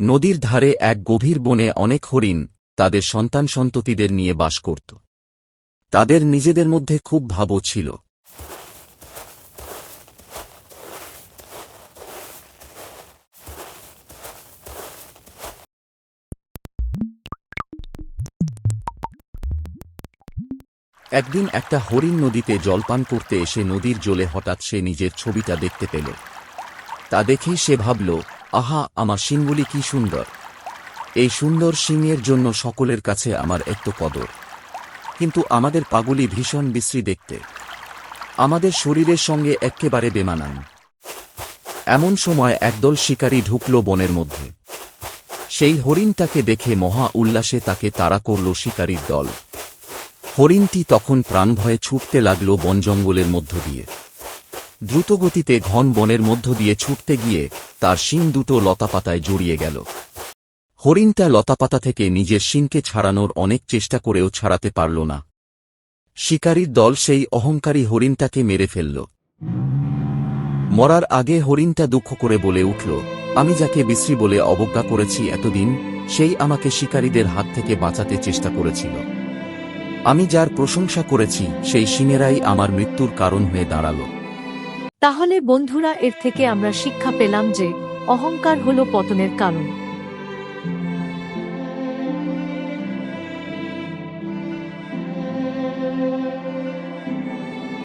নদীর ধারে এক গভীর বনে অনেক হরিণ তাদের সন্তান সন্ততিদের নিয়ে বাস করত। তাদের নিজেদের মধ্যে খুব ভাবও ছিল। একদিন একটা হরিণ নদীতে জলপান করতে এসে নদীর জলে হঠাৎ সে নিজের ছবিটা দেখতে পেল। তা দেখেই সে ভাবল আহা, আমার শিংগুলি কি সুন্দর। এই সুন্দর শিংয়ের জন্য সকলের কাছে আমার একটু কদর। কিন্তু আমাদের পাগুলি ভীষণ বিশ্রী দেখতে। আমাদের শরীরের সঙ্গে এক্কেবারে বেমানান। এমন সময় একদল শিকারী ঢুকল বনের মধ্যে। সেই হরিণটাকে দেখে মহা উল্লাসে তাকে তাড়া করল শিকারীর দল। হরিণটি তখন প্রাণভয়ে ছুটতে লাগল বন জঙ্গলের মধ্য দিয়ে। দ্রুতগতিতে ঘন বনের মধ্য দিয়ে ছুটতে গিয়ে তার শিং দুটো লতাপাতায় জড়িয়ে গেল। হরিণটা লতাপাতা থেকে নিজের শিংকে ছাড়ানোর অনেক চেষ্টা করেও ছাড়াতে পারল না। শিকারীর দল সেই অহংকারী হরিণটাকে মেরে ফেলল। মরার আগে হরিণটা দুঃখ করে বলে উঠল, আমি যাকে বিশ্রী বলে অবজ্ঞা করেছি এতদিন, সেই আমাকে শিকারীদের হাত থেকে বাঁচাতে চেষ্টা করেছিল। আমি যার প্রশংসা করেছি, সেই সিংহেরাই আমার মৃত্যুর কারণ হয়ে দাঁড়াল। তাহলে বন্ধুরা এর থেকে আমরা শিক্ষা পেলাম যে অহংকার হল পতনের কারণ।